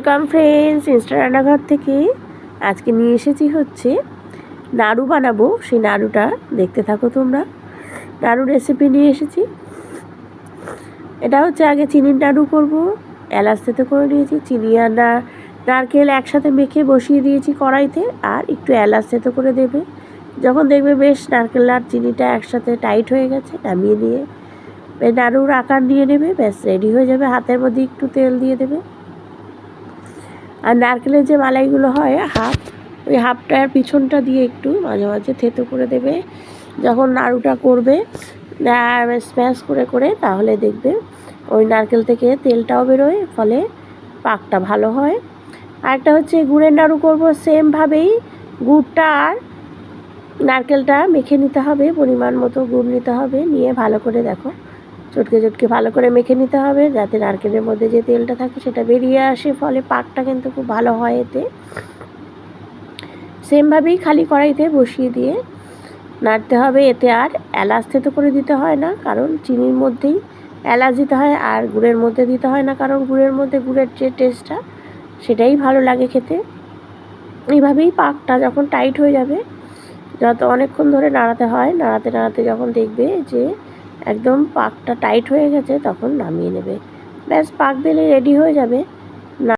Welcome friends Insta রান্নাঘর থেকে আজকে নিয়ে এসেছি হচ্ছে নাড়ু বানাবো। সেই নাড়ুটা দেখতে থাকো তোমরা। নাড়ু রেসিপি নিয়ে এসেছি। এটা হচ্ছে আগে চিনির নাড়ু করব। এলাচ থেতে করে নিয়েছি। চিনি আর না নারকেল একসাথে মেখে বসিয়ে দিয়েছি কড়াইতে। আর একটু এলাচ থেতে করে দেবে। যখন দেখবে বেশ নারকেল আর চিনিটা একসাথে টাইট হয়ে গেছে, নামিয়ে নিয়ে নাড়ুর আকার নিয়ে নেবে। ব্যাস রেডি হয়ে যাবে। হাতের মধ্যে একটু তেল দিয়ে দেবে। আর নারকেলের যে মালাইগুলো হয়, হাফ, ওই হাফটার পিছনটা দিয়ে একটু মাঝে মাঝে থেতো করে দেবে। যখন নাড়ুটা করবে স্ম্যাশ করে করে, তাহলে দেখবে ওই নারকেল থেকে তেলটাও বেরোয়, ফলে পাকটা ভালো হয়। আরেকটা হচ্ছে গুড়ের নাড়ু করব সেমভাবেই। গুড়টা আর নারকেলটা মেখে নিতে হবে, পরিমাণ মতো গুড় নিতে হবে, নিয়ে ভালো করে দেখো চটকে চটকে ভালো করে মেখে নিতে হবে, যাতে নারকেলের মধ্যে যে তেলটা থাকে সেটা বেরিয়ে আসে, ফলে পাকটা কিন্তু খুব ভালো হয় এতে। সেমভাবেই খালি কড়াইতে বসিয়ে দিয়ে নাড়তে হবে, এতে আর এলাচ থেতো করে দিতে হয় না, কারণ চিনির মধ্যেই এলাচ দিতে হয় আর গুড়ের মধ্যে দিতে হয় না, কারণ গুড়ের মধ্যে গুড়ের যে টেস্টটা সেটাই ভালো লাগে খেতে। এইভাবেই পাকটা যখন টাইট হয়ে যাবে, যত অনেকক্ষণ ধরে নাড়াতে হয়, নাড়াতে নাড়াতে যখন দেখবে যে একদম পাকটা টাইট হয়ে গেছে তখন নামিয়ে নেবে। ব্যাস পাক দিলে রেডি হয়ে যাবে।